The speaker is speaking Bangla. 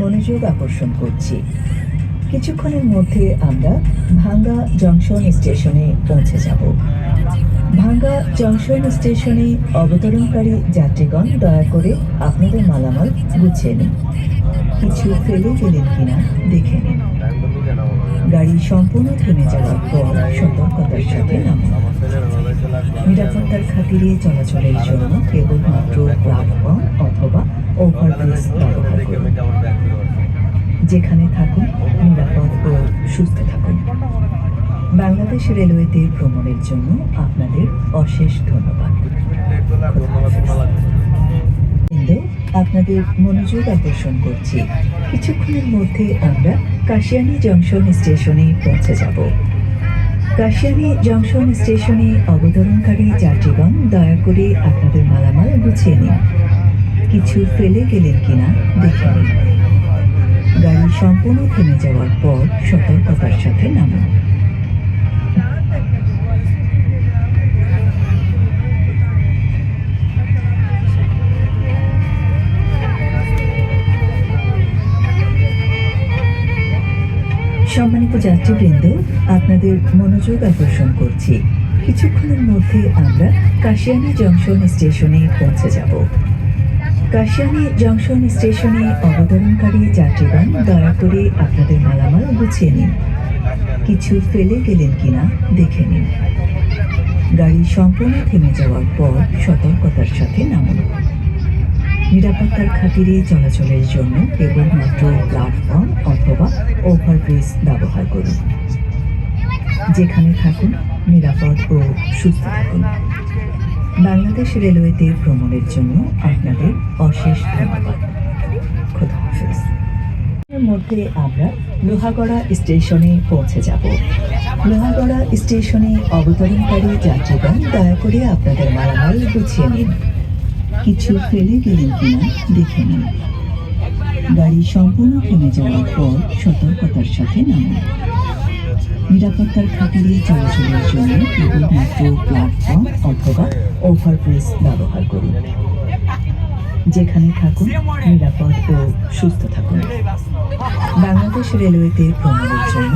মনোযোগ আকর্ষণ করছি। কিছুক্ষণের মধ্যে আমরা ভাঙ্গা জংশন স্টেশনে পৌঁছে যাব। ভাঙ্গা জংশন স্টেশনে অবতরণকারী যাত্রীগণ দয়া করে আপনাদের মালামাল গুছিয়ে নিন। কিছু ফেলে গেলেন কিনা দেখে নিন। গাড়ি সম্পূর্ণ থেমে যাওয়ার পর সতর্কতার সাথে নামুন। নিরাপত্তার খাতিরে চলাচলের জন্য কেবলমাত্র প্ল্যাটফর্ম অথবা ওভারব্রিজ ব্যবহার করুন। যেখানে থাকুন, নিরাপদ ও সুস্থ থাকুন। বাংলাদেশ রেলওয়েতে ভ্রমণের জন্য আপনাদের অশেষ ধন্যবাদ। আপনাদের মনোযোগ আকর্ষণ করছি। কিছুক্ষণের মধ্যে আমরা কাশিয়ানি জংশন স্টেশনে পৌঁছে যাব। কাশিয়ানি জংশন স্টেশনে অবতরণকারী যাত্রীগণ দয়া করে আপনাদের মালামাল গুছিয়ে নিন। কিছু ফেলে গেলেন কিনা দেখে সম্পূর্ণ থেমে যাওয়ার পর সতর্কতার সাথে নামুন সম্মানিত যাত্রীবৃন্দ, আপনাদের মনোযোগ আকর্ষণ করছি। কিছুক্ষণের মধ্যে আমরা কাশিয়ানি জংশন স্টেশনে পৌঁছে যাব। কাশিয়ানি জংশন স্টেশনে অবতরণকারী যাত্রীগণ দয়া করে আপনাদের মালামাল গুছিয়ে নিন। কিছু ফেলে গেলেন কিনা দেখে নিন। গাড়ি সম্পূর্ণ থেমে যাওয়ার পর সতর্কতার সাথে নামুন। নিরাপত্তার খাতিরে চলাচলের জন্য কেবলমাত্র প্ল্যাটফর্ম অথবা ওভারব্রিজ ব্যবহার করুন। যেখানে থাকুন, নিরাপদ ও সুস্থ থাকুন। বাংলাদেশ রেলওয়েতে ভ্রমণের জন্য আপনাদের অশেষ ধন্যবাদ। মধ্যে আমরা লোহাগড়া স্টেশনে পৌঁছে যাব। লোহাগড়া স্টেশনে অবতরণকারী যাত্রীগণ দয়া করে আপনাদের মালামাল গুছিয়ে নিন। কিছু ফেলে গেলেন কিনা দেখে নিন। গাড়ি সম্পূর্ণ থেমে যাওয়ার পর সতর্কতার সাথে নামুন। নিরাপত্তার খাতিরে চলাচলের জন্য কেবলমাত্র প্ল্যাটফর্ম অথবা ওভারব্রিজ ব্যবহার করুন। যেখানে থাকুন, নিরাপদ ও সুস্থ থাকুন। বাংলাদেশ রেলওয়েতে ভ্রমণের জন্য